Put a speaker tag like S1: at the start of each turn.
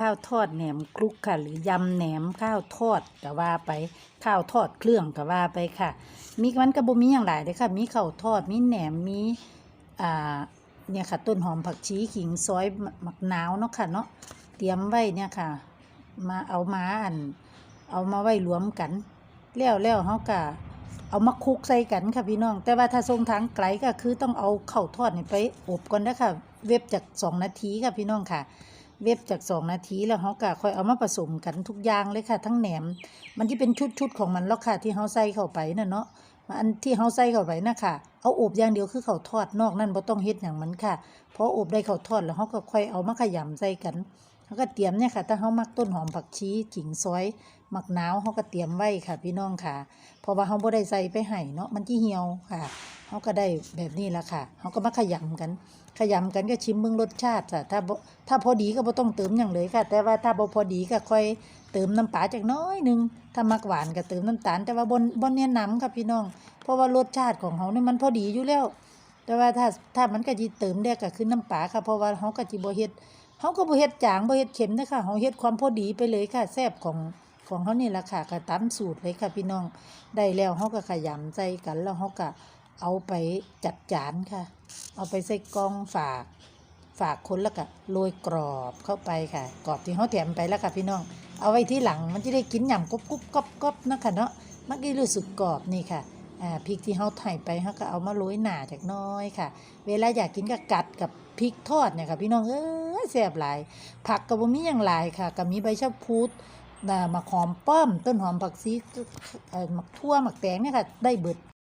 S1: ข้าวทอดแหนมคลุกค่ะ หรือยำแหนมข้าวทอดก็ว่าไปข้าวทอดเครื่องก็ว่าไปค่ะ มีมันก็บ่มีอย่างหลายเลยค่ะ มีข้าวทอดมีแหนมมีอ่าเนี่ยค่ะต้นหอมผักชีขิงซอยหมะนาวเนาะค่ะเนาะเตรียมไว้เนี่ยค่ะ มาเอามาอัน เอามาไว้รวมกันแล้วแล้วเฮาก็เอามาคลุกใส่กันค่ะพี่น้อง แต่ว่าถ้าทรงทางไกลก็คือต้องเอาข้าวทอดนี่ไปอบก่อนนะค่ะเว็บจากสองนาทีค่ะพี่น้องค่ะ เว็บจากสองนาทีแล้วเขาก็ค่อยเอามาผสมกันทุกอย่างเลยค่ะ ทั้งแหนม มันที่เป็นชุดๆของมันแล้วค่ะที่เขาใส่เข้าไปน่ะเนาะอันที่เขาใส่เข้าไปนะค่ะ เอาอบอย่างเดียวคือเขาทอดนอกนั่นบ่ต้องเฮ็ดอย่างมันค่ะพออบได้เขาทอดแล้วเขาก็ค่อยเอามาขยำใส่กันเขาก็เตรียมเนี่ยค่ะ ถ้าเขามักต้นหอมผักชีขิงซอยมักนาวเขาก็เตรียมไว้ค่ะ พี่น้องค่ะ เพราะว่าเขาบ่ได้ใส่ไปให้เนาะมันที่เหี่ยวค่ะ เขาก็ได้แบบนี้ละค่ะเขาก็มาขยำกัน ขยำกันก็ชิมเบิ่งรสชาติค่ะถ้าถ้าพอดีก็บ่ต้องเติมอย่างเลยค่ะ แต่ว่าถ้าบ่พอดีก็ค่อยเติมน้ำปลาจักน้อยหนึง ถ้ามักหวานก็เติมน้ำตาล แต่ว่าบ่บ่แนะนำค่ะพี่น้อง เพราะว่ารสชาติของเขานี่มันพอดีอยู่แล้ว แต่ว่าถ้าถ้ามันก็สิเติมได้ก็คือน้ำปลาค่ะ เพราะว่าเขาก็สิบ่เฮ็ดเขาก็บ่เฮ็ดจางบ่เฮ็ดเค็มนะคะเขาเฮ็ดความพอดีไปเลยค่ะแซ่บของของเขานี่ล่ะค่ะก็ตามสูตรเลยค่ะพี่น้อง ได้แล้วเขาก็ขยำใส่กันแล้วเขาก็ เอาไปจัดจานค่ะ เอาไปใส่กล่องฝาก ฝากคนแล้วก็โรยกรอบเข้าไปค่ะ กรอบที่เขาแถมไปแล้วค่ะพี่น้อง เอาไว้ที่หลังมันจะได้กินหย่ำกรุบกรุบกรอบกรอบนะคะเนาะมันก็รู้สึกกรอบนี่ค่ะอ่าพริกที่เขาถ่ไปเขาก็เอามาโรยหนาจากน้อยค่ะ เวลาอยากกินก็กัดกับพริกทอดเนี่ยค่ะ พี่น้องเอ้ยแซ่บหลาย ผักก็บ่มีอย่างหลายค่ะก็มีใบชะพูดมะหอมป้อม ต้นหอมผักชีเอ่อมะทั่วมะแตงเนี่ยค่ะ ได้เบิด